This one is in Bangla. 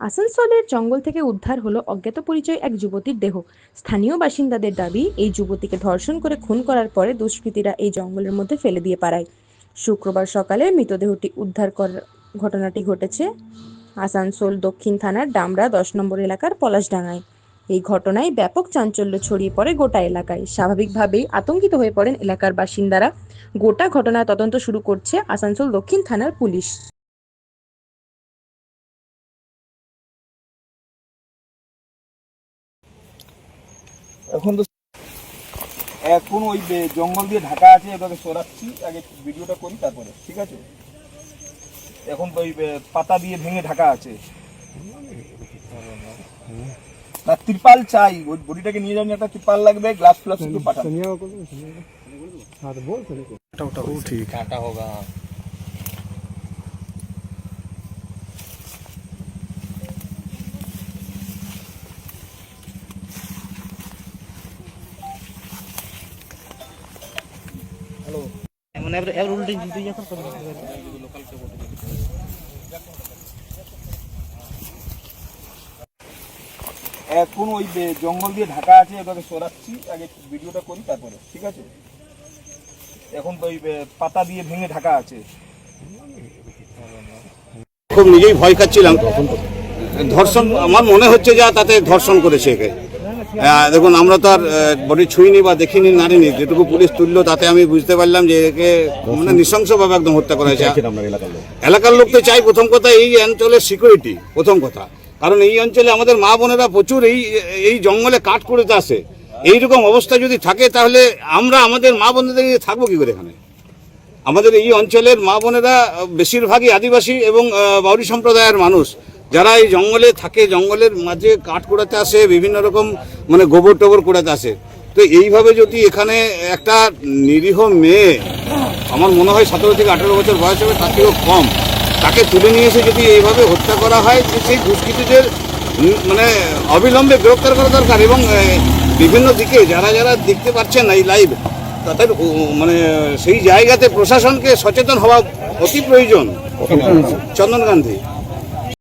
আসানসোলের জঙ্গল থেকে উদ্ধার হলো অজ্ঞাত পরিচয় এক যুবতীর দেহ। স্থানীয় বাসিন্দাদের দাবি, এই যুবতীকে ধর্ষণ করে খুন করার পরে দুষ্কৃতীরা এই জঙ্গলের মধ্যে ফেলে দিয়ে পারায় শুক্রবার সকালে মৃতদেহটি উদ্ধার করার ঘটনাটি ঘটেছে আসানসোল দক্ষিণ থানার ডামরা দশ নম্বর এলাকার পলাশডাঙ্গায়। এই ঘটনায় ব্যাপক চাঞ্চল্য ছড়িয়ে পড়ে গোটা এলাকায়। স্বাভাবিকভাবেই আতঙ্কিত হয়ে পড়েন এলাকার বাসিন্দারা। গোটা ঘটনার তদন্ত শুরু করছে আসানসোল দক্ষিণ থানার পুলিশ। এখন তো এখন ওই জঙ্গল দিয়ে ঢাকা আছে এটাকে সরাচ্ছি আগে ভিডিওটা করি তারপরে ঠিক আছে? এখন তো ওই পাতা দিয়ে ভেঙে ঢাকা আছে। না ত্রিপাল চাই ওই বডিটাকে নিয়ে যাবেন একটা ত্রিপাল লাগবে গ্লাস ফ্লাস একটু পাঠান মানে এবার উল্টে যখন এখন ওই জঙ্গল দিয়ে ঢাকা আছে এটাকে সরাচ্ছি। আগে ভিডিওটা করি তারপরে ঠিক আছে? এখন তো ওই পাতা দিয়ে ভেঙে ঢাকা আছে। খুব নিজেই ভয় খাচ্ছিলাম ধর্ষণ আমার মনে হচ্ছে যা তাতে ধর্ষণ করেছে একে। দেখুন আমরা তো আর বডি ছুঁইনি বা দেখিনি নারিনি যেটুকু পুলিশ তুললো তাতে আমি বুঝতে পারলাম যে একে মানে নৃশংসভাবে একদম হত্যা করা হয়েছে। এলাকার লোক? তো চাই প্রথম কথা এই অঞ্চলের সিকিউরিটি প্রথম কথা। কারণ এই অঞ্চলে আমাদের মা বোনেরা প্রচুর এই এই জঙ্গলে কাঠ করতে আসে। এইরকম অবস্থা যদি থাকে তাহলে আমরা আমাদের মা বোনেদের নিয়ে থাকব কি করে এখানে? আমাদের এই অঞ্চলের মা বোনেরা বেশিরভাগই আদিবাসী এবং বাউরি সম্প্রদায়ের মানুষ। যারা এই জঙ্গলে থাকে জঙ্গলের মাঝে কাঠ কুড়াতে আসে বিভিন্ন রকম মানে গোবর টোবর কুড়াতে আসে। তো এইভাবে যদি এখানে একটা নিরীহ মেয়ে আমার মনে হয় সতেরো থেকে আঠেরো বছর বয়স হবে তার থেকেও কম তাকে তুলে নিয়ে এসে যদি এইভাবে হত্যা করা হয় যে সেই দুষ্কৃতীদের মানে অবিলম্বে গ্রেপ্তার করা দরকার এবং বিভিন্ন দিকে যারা যারা দেখতে পাচ্ছেন এই লাইভ তাদের মানে সেই জায়গাতে প্রশাসনকে সচেতন হওয়া অতি প্রয়োজন। চন্দন গান্ধী।